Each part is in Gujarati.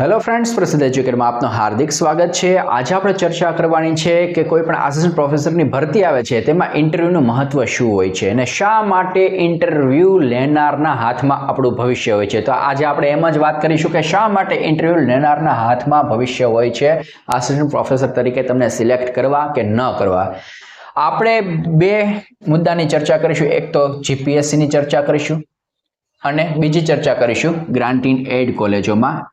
હેલો ફ્રેન્ડ્સ પ્રસિદ્ધ એજ્યુકેટમાં આપનું હાર્દિક સ્વાગત છે. આજે આપણે ચર્ચા કરવાની છે કે કોઈ પણ આસિસ્ટન્ટ પ્રોફેસરની ભરતી આવે છે, તેમાં ઇન્ટરવ્યૂનું મહત્વ શું હોય છે અને શા માટે ઇન્ટરવ્યૂ લેનારના હાથમાં આપણું ભવિષ્ય હોય છે? તો આજે આપણે એમ જ વાત કરીશું કે શા માટે ઇન્ટરવ્યૂ લેનારના હાથમાં ભવિષ્ય હોય છે? આસિસ્ટન્ટ પ્રોફેસર તરીકે તમને સિલેક્ટ કરવા કે ન કરવા? આપણે બે મુદ્દાની ચર્ચા કરીશું. એક તો જીપીએસસીની ચર્ચા કરીશું અને બીજી ચર્ચા કરીશું ગ્રાન્ટ ઇન એડ કોલેજોમાં.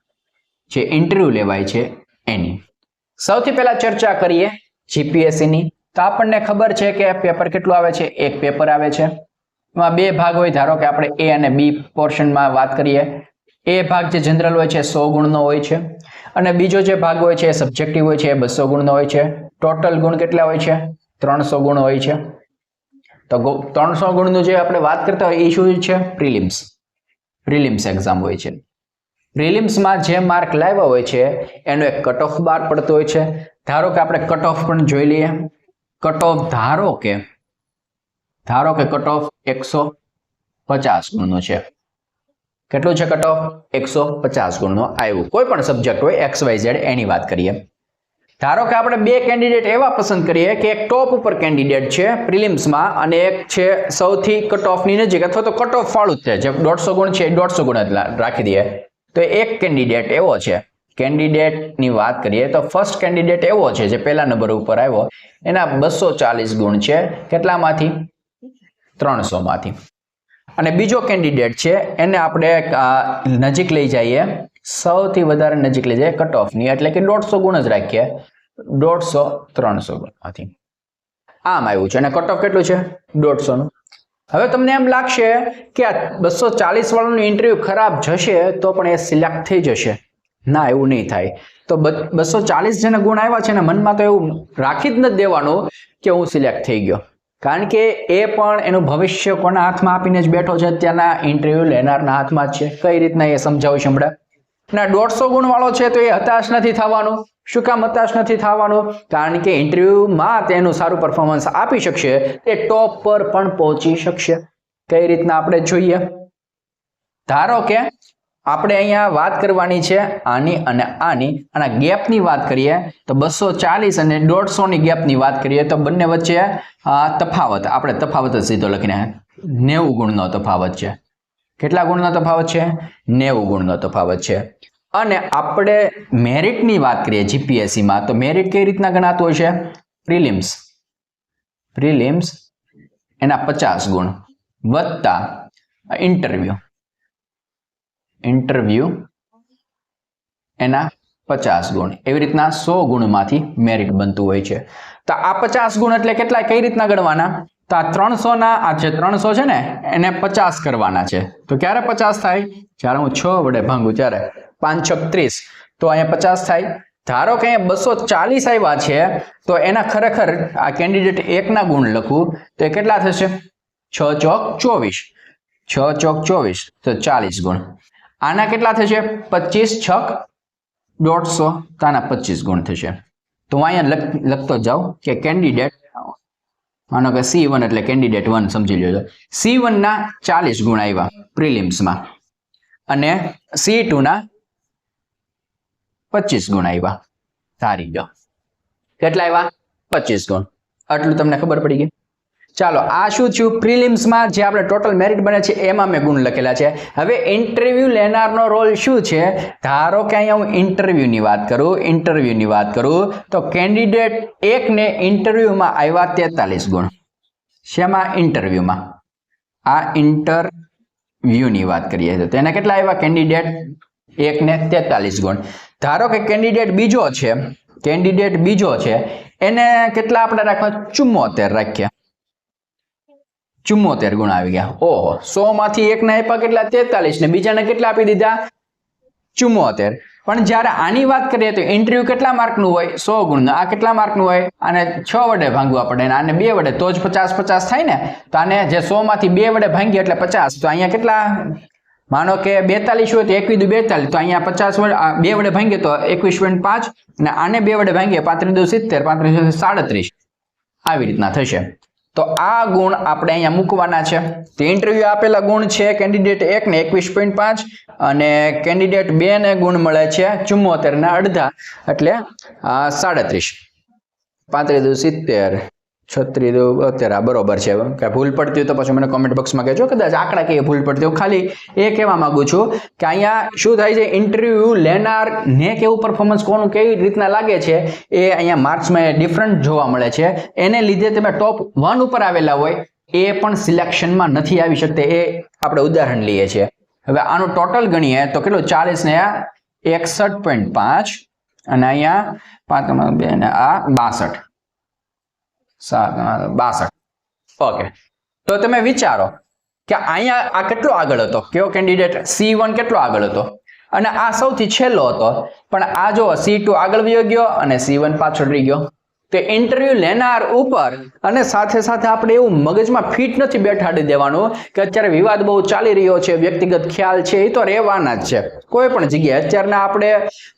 જે ઇન્ટરવ્યૂ લેવાય છે એની. સૌથી પહેલા ચર્ચા કરીએ જીપીએસસીની તો આપણને ખબર છે કે પેપર કેટલું આવે છે? એક પેપર આવે છે. એમાં બે ભાગ હોય. ધારો કે આપણે એ અને બી પોર્શનમાં વાત કરીએ. એ ભાગ જે જનરલ હોય છે, સો ગુણનો હોય છે. અને બીજો જે ભાગ હોય છે, એ સબ્જેક્ટિવ હોય છે, એ બસો ગુણનો હોય છે. ટોટલ ગુણ કેટલા હોય છે? ત્રણસો ગુણ હોય છે. તો ત્રણસો ગુણનું જે આપણે વાત કરતા હોય, એ શું છે? પ્રિલિમ્સ પ્રિલિમ્સ એક્ઝામ હોય છે. પ્રિલિમ્સમાં જે માર્ક લાવ્યા હોય છે, એનો એક કટ ઓફ બાર પડતો હોય છે. ધારો કે આપણે કટ ઓફ પણ જોઈ લઈએ. કટ ઓફ ધારો કે ધારો કે કટ ઓફ એકસો પચાસ ગુણનો છે. કેટલું છે કટ ઓફ એકસો પચાસ ગુણનું આવ્યું. કોઈ પણ સબ્જેક્ટ હોય એક્સ વાય ઝેડ એની વાત કરીએ. ધારો કે આપણે બે કેન્ડિડેટ એવા પસંદ કરીએ કે એક ટોપ ઉપર કેન્ડિડેટ છે પ્રિલિમ્સમાં અને એક છે સૌથી કટ ઓફની નજીક અથવા તો કટ ઓફ વાળું જ છે. જે દોઢસો ગુણ છે એ દોઢસો ગુણ રાખી દઈએ. તો એક કેન્ડિડેટ એવો છે. કેન્ડિડેટની વાત કરીએ તો ફર્સ્ટ કેન્ડિડેટ એવો છે જે પહેલા નંબર ઉપર આવ્યો. એના બસો ચાલીસ ગુણ છે. કેટલામાંથી? ત્રણસોમાંથી અને બીજો કેન્ડિડેટ છે, એને આપણે નજીક લઈ જઈએ. સૌથી વધારે નજીક લઈ જઈએ કટ ઓફની એટલે કે દોઢસો ગુણ જ રાખીએ. દોઢસો, ત્રણસો ગુણમાંથી. આમ આવ્યું છે. અને કટ ઓફ કેટલું છે? દોઢસોનું. હવે તમને એમ લાગશે કે આ બસો ચાલીસ વાળાનું ઇન્ટરવ્યુ ખરાબ જશે તો પણ એ સિલેક્ટ થઈ જશે. ના, એવું નહીં થાય. તો બસો ચાલીસ જેને ગુણ આવ્યા છે ને મનમાં તો એવું રાખી જ નથી દેવાનું કે હું સિલેક્ટ થઈ ગયો. કારણ કે એ પણ એનું ભવિષ્ય કોના હાથમાં આપીને જ બેઠો છે અત્યારના ઇન્ટરવ્યૂ લેનારના હાથમાં જ છે. કઈ રીતના એ સમજાવું છે હમણાં? ના, દોઢસો ગુણ વાળો છે તો એ હતાશ નથી થવાનું. શું કામ હતાશ નથી થવાનું? કારણ કે ઇન્ટરવ્યુમાં તેનું સારું પરફોર્મન્સ આપી શકશે. તે ટોપ પર પણ પહોંચી શકશે. કઈ રીતના આપણે જોઈએ? ધારો કે આપણે અહીંયા વાત કરવાની છે આની અને આની. અને ગેપની વાત કરીએ તો બસો ચાલીસ અને દોઢસોની ગેપની વાત કરીએ તો બંને વચ્ચે તફાવત. આપણે તફાવત જ સીધો લખીને. નેવું ગુણનો તફાવત છે. કેટલા ગુણનો તફાવત છે? નેવું ગુણનો તફાવત છે. અને આપણે મેરિટની વાત કરીએ જીપીએસસીમાં, તો મેરિટ કઈ રીતના ગણાતું હોય છે પ્રિલિમ્સ. પ્રિલિમ્સ, એના પચાસ ગુણ. વત્તા ઇન્ટરવ્યુ. ઇન્ટરવ્યુ, એના પચાસ ગુણ. એવી રીતના સો ગુણમાંથી મેરિટ બનતું હોય છે. તો આ પચાસ ગુણ એટલે કેટલા? કઈ રીતના ગણવાના? તો આ ત્રણસો ના આ જે ત્રણસો છે ને, એને પચાસ કરવાના છે. તો ક્યારે પચાસ થાય? જ્યારે હું છ વડે ભાંગું, ત્યારે પાંચ છ ત્રીસ તો અહીંયા પચાસ થાય. ધારો કે અહીંયા બસો ચાલીસ આવ્યા છે, તો એના ખરેખર આ કેન્ડિડેટ એકના ગુણ લખું, તો એ કેટલા થશે? છ ચોક ચોવીસ. છ ચોક ચોવીસ, તો ચાલીસ ગુણ. આના કેટલા થશે? પચીસ છક દોઢસો, તો આના પચીસ ગુણ થશે. તો હું અહીંયા લખતો જાઉં કે કેન્ડિડેટ માનો કે સી વન એટલે કેન્ડિડેટ વન સમજી લેજો સી વનના ચાલીસ ગુણ આવ્યા પ્રિલિમ્સમાં. અને સી ટુના પચીસ ગુણ આવ્યા ધારી ગયો કેટલા આવ્યા પચીસ ગુણ. આટલું તમને ખબર પડી ગઈ? ચાલો, આ શું થયું? પ્રિલિમ્સમાં જે આપણે ટોટલ મેરિટ બને છે, એમાં મેં ગુણ લખેલા છે. હવે ઇન્ટરવ્યુ લેનારનો રોલ શું છે? ધારો કે અહીંયા હું ઇન્ટરવ્યુની વાત કરું, ઇન્ટરવ્યુની વાત કરું, તો કેન્ડિડેટ એકને ઇન્ટરવ્યુમાં આવ્યા તેતાલીસ ગુણ. શેમાં? ઇન્ટરવ્યુમાં. આ ઇન્ટરવ્યુની વાત કરીએ તો. તેના કેટલા આવ્યા કેન્ડિડેટ એકને તેતાલીસ ગુણ. ધારો કે કેન્ડિડેટ બીજો છે, કેન્ડિડેટ બીજો છે, એને કેટલા આપણે રાખવા ચુમ્મોતેર રાખ્યા ચુમ્મોતેર ગુણ આવી ગયા. ઓહો સો માંથી એક ને આપ્યા કેટલા? તેતાલીસ ને બીજાને કેટલા આપી દીધા? ચુમ્મોતેર. પણ જ્યારે આની વાત કરીએ તો ઇન્ટરવ્યુ કેટલા માર્કનું હોય? સો ગુણનું. આ કેટલા માર્કનું હોય? અને છ વડે ભાંગવા પડે ને આને બે વડે. તો જ પચાસ પચાસ થાય ને? તો આને જે સો માંથી બે વડે ભાંગીએ એટલે પચાસ. તો અહીંયા કેટલા? માનો કે બેતાલીસ હોય તો એકવી દુ બેતાલીસ, તો અહીંયા પચાસ વડે બે વડે ભાંગીએ તો એકવીસ પોઈન્ટ પાંચ, અને આને બે વડે ભાંગીએ પાંત્રીસ દુ સિત્તેર, પાંત્રીસ સાડત્રીસ. આવી રીતના થશે. તો આ ગુણ આપણે અહીંયા મૂકવાના છે. તો ઇન્ટરવ્યુ આપેલા ગુણ છે કેન્ડિડેટ એક ને એકવીસ પોઈન્ટ પાંચ, અને કેન્ડિડેટ બે ને ગુણ મળે છે ચુમ્મોતેર ને અડધા, એટલે સાડત્રીસ. પાંત્રીસ દુ સિત્તેર. છત્રીસ દુ અત્યારે બરોબર છે. કે ભૂલ પડતી હોય તો પછી મને કોમેન્ટ બોક્સમાં કહેજો. કદાચ આંકડા કઈ ભૂલ પડતી હોય. ખાલી એ કહેવા માંગુ છું કે અહીંયા શું થાય છે? ઇન્ટરવ્યુ લેનાર ને કેવું પરફોર્મન્સ કોનું કેવી રીતના લાગે છે એ અહીંયા માર્ક્સમાં ડિફરન્ટ જોવા મળે છે. એને લીધે તમે ટોપ વન ઉપર આવેલા હોય એ પણ સિલેક્શનમાં નથી આવી શકતા. એ આપણે ઉદાહરણ લઈએ છીએ. હવે આનું ટોટલ ગણીએ તો કેટલું? ચાલીસ ને એકસઠ પોઈન્ટ પાંચ અને અહીંયા પાંચ બે ને આ બાસઠ. બાસઠ. ઓકે તો તમે વિચારો કે અહીંયા આ કેટલો આગળ હતો? કયો કેન્ડિડેટ સી વન કેટલો આગળ હતો? અને આ સૌથી છેલ્લો હતો, પણ આ જો સી ટુ આગળ વયો ગયો અને સી વન પાછળ રહી ગયો? તો ઇન્ટરવ્યુ લેનાર ઉપર અને સાથે સાથે આપણે એવું મગજમાં ફિટ નથી બેઠાડી દેવાનું કે અત્યારે વિવાદ બહુ ચાલી રહ્યો છે, વ્યક્તિગત ખ્યાલ છે, એ તો રહેવાના જ છે. કોઈ પણ જગ્યાએ અત્યારના આપણે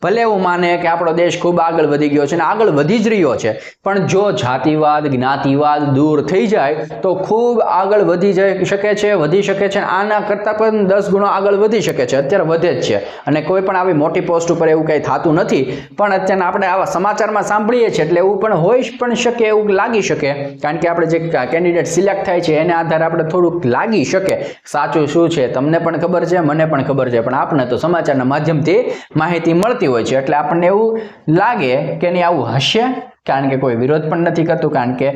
ભલે એવું માને કે આપણો દેશ ખૂબ આગળ વધી ગયો છે અને આગળ વધી જ રહ્યો છે, પણ જો જાતિવાદ, જ્ઞાતિવાદ દૂર થઈ જાય તો ખૂબ આગળ વધી જઈ શકે છે, વધી શકે છે, આના કરતાં પણ દસ ગુણો આગળ વધી શકે છે, અત્યારે વધે જ છે. અને કોઈ પણ આવી મોટી પોસ્ટ ઉપર એવું કંઈ થતું નથી, પણ અત્યારે આપણે આવા સમાચારમાં સાંભળીએ છીએ એટલે એવું પણ હોઈ પણ શકે એવું લાગી શકે. કારણ કે આપણે જે કેન્ડિડેટ સિલેક્ટ થાય છે, એને આધારે આપણે થોડુંક લાગી શકે. સાચું શું છે? તમને પણ ખબર છે, મને પણ ખબર છે. પણ આપણે તો સમાચારના માધ્યમથી માહિતી મળતી હોય છે. એટલે આપણને એવું લાગે કે નહીં આવું હશે. કારણ કે કોઈ વિરોધ પણ નથી કરતું. કારણ કે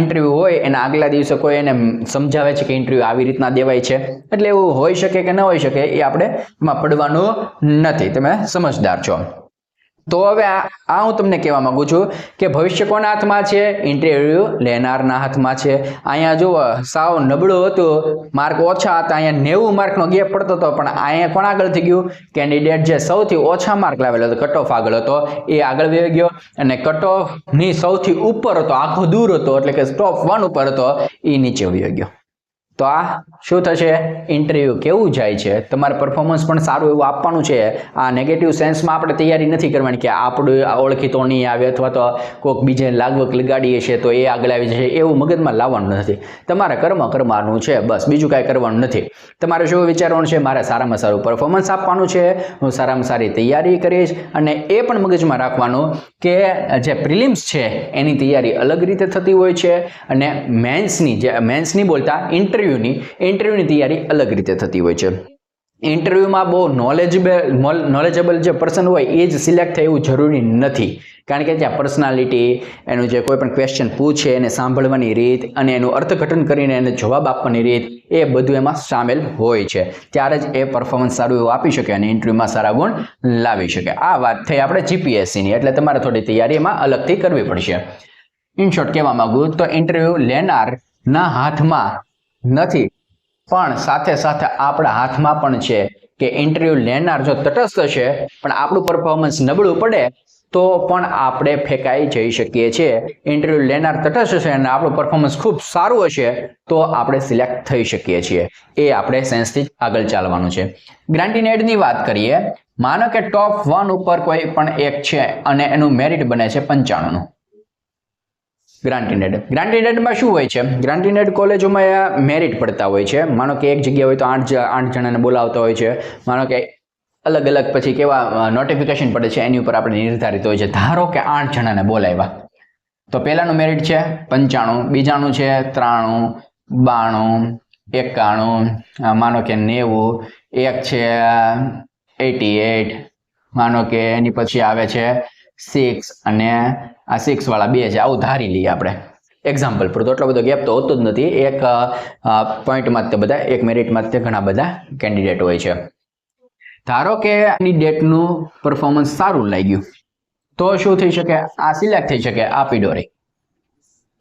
ઇન્ટરવ્યૂ હોય, એના આગલા દિવસે કોઈ એને સમજાવે છે કે ઇન્ટરવ્યૂ આવી રીતના દેવાય છે. એટલે એવું હોઈ શકે કે ન હોઈ શકે એ આપણે એમાં પડવાનું નથી. તમે સમજદાર છો. તો હવે આ હું તમને કહેવા માંગુ છું કે ભવિષ્ય કોના હાથમાં છે? ઇન્ટરવ્યુ લેનારના હાથમાં છે. અહીંયા જુઓ, સાવ નબળું હતું. માર્ક ઓછા હતા. અહીંયા નેવું માર્કનો ગેપ પડતો હતો, પણ અહીંયા કોણ આગળ થઈ ગયું? કેન્ડિડેટ જે સૌથી ઓછા માર્ક લાવેલો હતો કટ ઓફ આગળ હતો. એ આગળ વહી ગયો અને કટ ઓફની સૌથી ઉપર હતો, આખો દૂર હતો, એટલે કે ટોપ વન ઉપર હતો, એ નીચે વહી ગયો. તો આ શું થશે? ઇન્ટરવ્યૂ કેવું જાય છે? તમારે પરફોર્મન્સ પણ સારું એવું આપવાનું છે. આ નેગેટિવ સેન્સમાં આપણે તૈયારી નથી કરવાની કે આપણું ઓળખીતો નહીં આવે અથવા તો કોઈક બીજે લાગવક લગાડીએ છીએ તો એ આગળ આવી જશે એવું મગજમાં લાવવાનું નથી. તમારે કર્મ કરવાનું છે, બસ. બીજું કાંઈ કરવાનું નથી. તમારે શું વિચારવાનું છે? મારે સારામાં સારું પરફોર્મન્સ આપવાનું છે. હું સારામાં સારી તૈયારી કરીશ અને એ પણ મગજમાં રાખવાનું કે જે પ્રિલિમ્સ છે, એની તૈયારી અલગ રીતે થતી હોય છે અને મેન્સની જે મેન્સની બોલતા ઇન્ટરવ્યૂની ઇન્ટરવ્યૂની તૈયારી અલગ રીતે થતી હોય છે. ઇન્ટરવ્યૂમાં બહુ નોલેજેબલ નોલેજેબલ જે પર્સન હોય, એ જ સિલેક્ટ થાય જરૂરી નથી. કારણ કે ત્યાં પર્સનાલિટી એનું જે કોઈ પણ ક્વેશ્ચન પૂછે, એને સાંભળવાની રીત અને એનું અર્થઘટન કરીને એને જવાબ આપવાની રીત, એ બધું એમાં સામેલ હોય છે. ત્યારે જ એ પરફોર્મન્સ સારું એવું આપી શકે અને ઇન્ટરવ્યૂમાં સારા ગુણ લાવી શકે. આ વાત થઈ આપણે જીપીએસસીની એટલે તમારે થોડી તૈયારી એમાં અલગથી કરવી પડશે. ઇન શોર્ટ કહેવા માંગુ તો ઇન્ટરવ્યૂ લેનારના હાથમાં નથી. પણ સાથે સાથે આપણા હાથમાં પણ છે કે ઇન્ટરવ્યુ લેનાર જો તટસ્થ છે, પણ આપણું પરફોર્મન્સ નબળું પડે, તો પણ આપણે ફેંકાઈ જઈ શકીએ છીએ. ઇન્ટરવ્યુ લેનાર તટસ્થ છે અને આપણું પરફોર્મન્સ ખૂબ સારું હશે, તો આપણે સિલેક્ટ થઈ શકીએ છીએ. એ આપણે સેન્સથી આગળ ચાલવાનું છે. ગ્રાન્ટીનેડની વાત કરીએ, માનો કે ટોપ વન ઉપર કોઈ પણ એક છે અને એનું મેરિટ બને છે પંચાણુંનું. ગ્રાન્ટીનેડ ગ્રાન્ટીનેડમાં શું હોય છે? ગ્રાન્ટીનેડ કોલેજોમાં મેરિટ પડતા હોય છે. માનો કે એક જગ્યા હોય તો આઠ આઠ જણાને બોલાવતા હોય છે. માનો કે અલગ અલગ પછી કેવા નોટિફિકેશન પડે છે એની ઉપર આપણે નિર્ધારિત હોય છે. ધારો કે આઠ જણાને બોલાવ્યા. તો પહેલાંનું મેરિટ છે પંચાણું, બીજાનું છે ત્રાણું, બાણું, એકાણું માનો કે નેવું, એક છે એટી એટ, માનો કે એની પછી આવે છે સિક્સ અને આ સિક્સ વાળા બે છે. આવું ધારી લઈએ આપણે. એક્ઝામ્પલ પૂરતો એટલો બધો ગેપ તો હોતો જ નથી. એક પોઈન્ટમાં તે બધા, એક મેરિટમાં તે ઘણા બધા કેન્ડિડેટ હોય છે. ધારો કે કેન્ડિડેટનું પરફોર્મન્સ સારું લાગ્યું, તો શું થઈ શકે? આ સિલેક્ટ થઈ શકે, આ પીડોરી.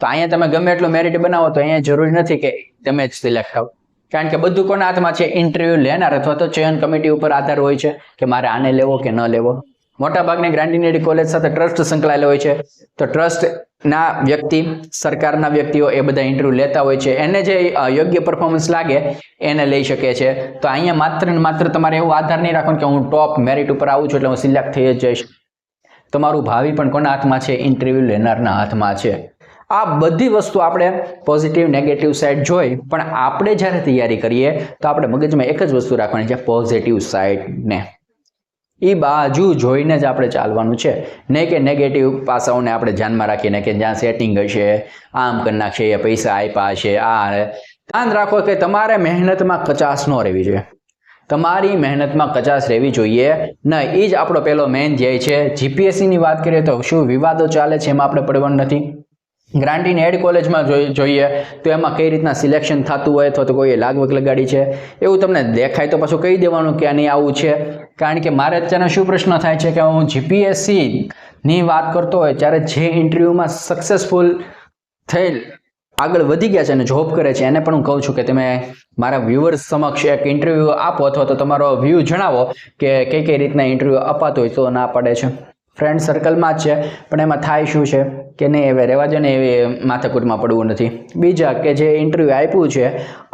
તો અહીંયા તમે ગમે એટલું મેરિટ બનાવો, તો અહીંયા જરૂરી નથી કે તમે જ સિલેક્ટ થાવ. કારણ કે બધું કોના હાથમાં છે? ઇન્ટરવ્યુ લેનાર અથવા તો ચયન કમિટી ઉપર આધાર હોય છે કે મારે આને લેવો કે ન લેવો? મોટાભાગની ગ્રાન્ટીનેડી કોલેજ સાથે ટ્રસ્ટ સંકળાયેલો હોય છે. તો ટ્રસ્ટના વ્યક્તિ, સરકારના વ્યક્તિઓ એ બધા ઇન્ટરવ્યૂ લેતા હોય છે. એને જે યોગ્ય પરફોર્મન્સ લાગે, એને લઈ શકે છે. તો અહીંયા માત્ર ને માત્ર તમારે એવો આધાર નહીં રાખવાનો કે હું ટોપ મેરિટ ઉપર આવું છું એટલે હું સિલેક્ટ થઈ જ જઈશ. તમારું ભાવિ પણ કોના હાથમાં છે? ઇન્ટરવ્યુ લેનારના હાથમાં છે. આ બધી વસ્તુ આપણે પોઝિટિવ નેગેટિવ સાઈડ જોઈ, પણ આપણે જ્યારે તૈયારી કરીએ, તો આપણે મગજમાં એક જ વસ્તુ રાખવાની છે પોઝિટિવ સાઈડને એ બાજુ જોઈને જ આપણે ચાલવાનું છે. નહીં કે નેગેટિવ પાસાઓને આપણે ધ્યાનમાં રાખીને કે જ્યાં સેટિંગ હશે, આમ કરી નાખશે, એ પૈસા આપ્યા હશે, આ ધ્યાન રાખો કે તમારે મહેનતમાં કચાશ ન રહેવી જોઈએ. તમારી મહેનતમાં કચાશ રહેવી જોઈએ નહીં. એ જ આપણો પહેલો મેઇન ધ્યેય છે. જીપીએસસીની વાત કરીએ તો શું વિવાદો ચાલે છે એમાં આપણે પડવાનું નથી. ગ્રાન્ટીન એડ કોલેજમાં જોઈ- જોઈએ તો એમાં કઈ રીતના સિલેક્શન થતું હોય અથવા તો કોઈએ લાગવગ લગાડી છે. એવું તમને દેખાય તો પાછું કહી દેવાનું કે આની આવું છે. કારણ કે મારે અત્યારે શું પ્રશ્ન થાય છે કે હું જીપીએસસીની વાત કરતો હોય ત્યારે જે ઇન્ટરવ્યૂમાં સક્સેસફુલ થયેલ, આગળ વધી ગયા છે અને જોબ કરે છે, એને પણ હું કહું છું કે તમે મારા વ્યુઅર્સ સમક્ષ એક ઇન્ટરવ્યૂ આપો અથવા તો તમારો વ્યૂ જણાવો કે કઈ કઈ રીતના ઇન્ટરવ્યૂ અપાતો હોય તો ના પડે છે. ફ્રેન્ડ સર્કલમાં જ છે, પણ એમાં થાય શું છે કે નહીં હવે રહેવા દો ને એવી માથાકૂટમાં પડવું નથી. બીજા કે જે ઇન્ટરવ્યૂ આપ્યું છે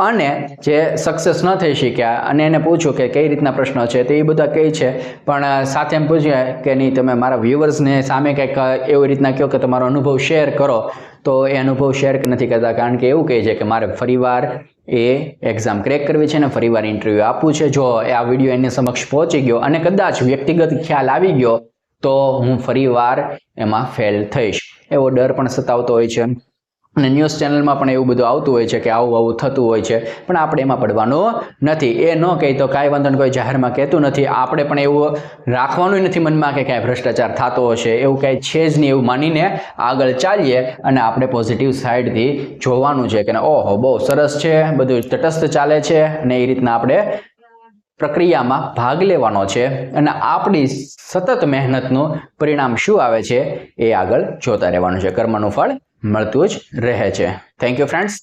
અને જે સક્સેસ ન થઈ શક્યા અને એને પૂછ્યું કે કઈ રીતના પ્રશ્નો છે, તો એ બધા કહે છે, પણ સાથે એમ પૂછ્યું કે નહીં, તમે મારા વ્યૂવર્સને સામે કંઈક એવી રીતના કહો કે તમારો અનુભવ શેર કરો. તો એ અનુભવ શેર નથી કરતા, કારણ કે એવું કહે છે કે મારે ફરીવાર એ એક્ઝામ ક્રેક કરવી છે ને ફરીવાર ઇન્ટરવ્યૂ આપવું છે. જો આ વીડિયો એની સમક્ષ પહોંચી ગયો અને કદાચ વ્યક્તિગત ખ્યાલ આવી ગયો તો હું ફરીવાર એમાં ફેલ થઈશ. એવો ડર પણ સતાવતો હોય છે. અને ન્યૂઝ ચેનલમાં પણ એવું બધું આવતું હોય છે કે આવું આવું થતું હોય છે. પણ આપણે એમાં પડવાનું નથી. એ ન કહે તો કાંઈ વાંધો કોઈ જાહેરમાં કહેતું નથી. આપણે પણ એવું રાખવાનું નથી મનમાં કે કાંઈ ભ્રષ્ટાચાર થતો હશે. એવું કાંઈ છે જ નહીં એવું માનીને આગળ ચાલીએ અને આપણે પોઝિટિવ સાઈડથી જોવાનું છે કે ઓહો, બહુ સરસ છે, બધું તટસ્થ ચાલે છે અને એ રીતના આપણે પ્રક્રિયામાં ભાગ લેવાનો છે અને આપણી સતત મહેનતનું પરિણામ શું આવે છે એ આગળ જોતા રહેવાનું છે. કર્મનું ફળ મળતું જ રહે છે. Thank you friends